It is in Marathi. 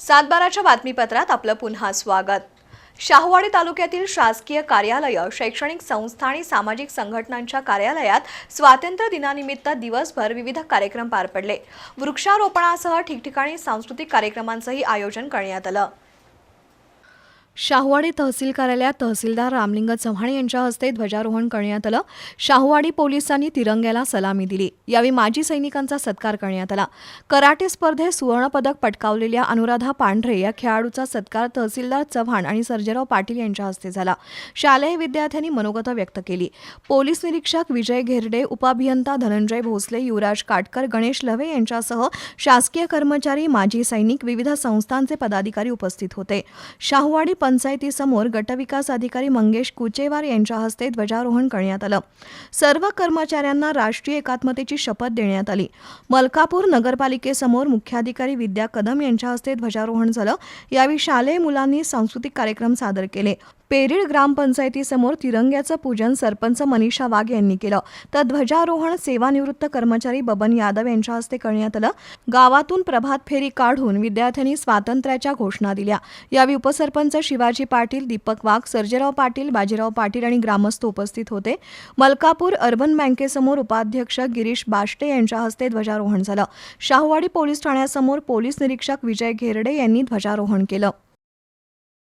सातबाराच्या बातमीपत्रात आपलं पुन्हा स्वागत. शाहूवाडी तालुक्यातील शासकीय कार्यालय शैक्षणिक संस्था आणि सामाजिक संघटनांच्या कार्यालयात स्वातंत्र्य दिनानिमित्त दिवसभर विविध कार्यक्रम पार पडले. वृक्षारोपणासह ठिकठिकाणी सांस्कृतिक कार्यक्रमांचंही आयोजन करण्यात आलं. शाहूवाडी तहसील कार्यालयात तहसीलदार रामलिंग चव्हाण यांच्या हस्ते ध्वजारोहण करण्यात आलं. शाहवाडी पोलिसांनी तिरंग्याला सलामी दिली. यावेळी माजी सैनिकांचा सत्कार करण्यात आला. कराटे स्पर्धेत सुवर्णपदक पटकावलेल्या अनुराधा पांढरे या खेळाडूचा सत्कार तहसीलदार चव्हाण आणि सर्जेराव पाटील यांच्या हस्ते झाला. शालेय विद्यार्थ्यांनी मनोगत व्यक्त केली. पोलीस निरीक्षक विजय घेरडे उपाभियंता धनंजय भोसले युवराज काटकर गणेश लव्हे यांच्यासह शासकीय कर्मचारी माजी सैनिक विविध संस्थांचे पदाधिकारी उपस्थित होते. शाहूवाडी पंचायतीसमोर गटविकास अधिकारी मंगेश कुचेवार यांच्या हस्ते ध्वजारोहण करण्यात आलं. सर्व कर्मचाऱ्यांना राष्ट्रीय एकात्मतेची शपथ देण्यात आली. मलकापूर नगरपालिकेसमोर मुख्याधिकारी विद्या कदम यांच्या हस्ते ध्वजारोहण झालं. यावेळी शालेय मुलांनी सांस्कृतिक कार्यक्रम सादर केले. पेरीड ग्रामपंचायतीसमोर तिरंग्याचं पूजन सरपंच मनीषा वाघ यांनी केलं. तर ध्वजारोहण सेवानिवृत्त कर्मचारी बबन यादव यांच्या हस्ते करण्यात आलं. गावातून प्रभात फेरी काढून विद्यार्थ्यांनी स्वातंत्र्याच्या घोषणा दिल्या. यावेळी उपसरपंच शिवाजी पाटील दीपक वाघ सर्जेराव पाटील बाजीराव पाटील आणि ग्रामस्थ उपस्थित होते. मलकापूर अर्बन बँकेसमोर उपाध्यक्ष गिरीश बाष्टे यांच्या हस्ते ध्वजारोहण झालं. शाहूवाडी पोलीस ठाण्यासमोर पोलीस निरीक्षक विजय घेरडे यांनी ध्वजारोहण केलं.